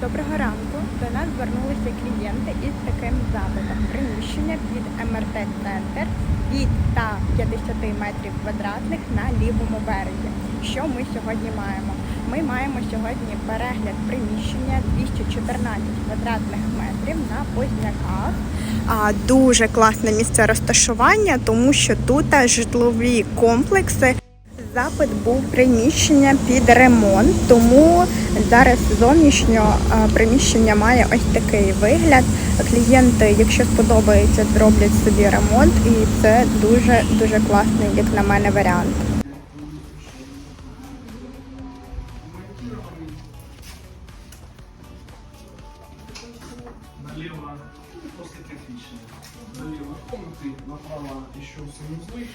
Доброго ранку. До нас звернулися клієнти із таким запитом. Приміщення під МРТ-центр від 150 метрів квадратних на лівому березі. Що ми сьогодні маємо? Ми маємо сьогодні перегляд приміщення 214 квадратних метрів на Позняках. Дуже класне місце розташування, тому що тут житлові комплекси Запит був приміщення під ремонт, тому зараз зовнішньо приміщення має ось такий вигляд. Клієнти, якщо сподобається, зроблять собі ремонт, і це дуже дуже класний, як на мене, варіант. Налево после кирпичной. Налево комнаты, направо еще санузлы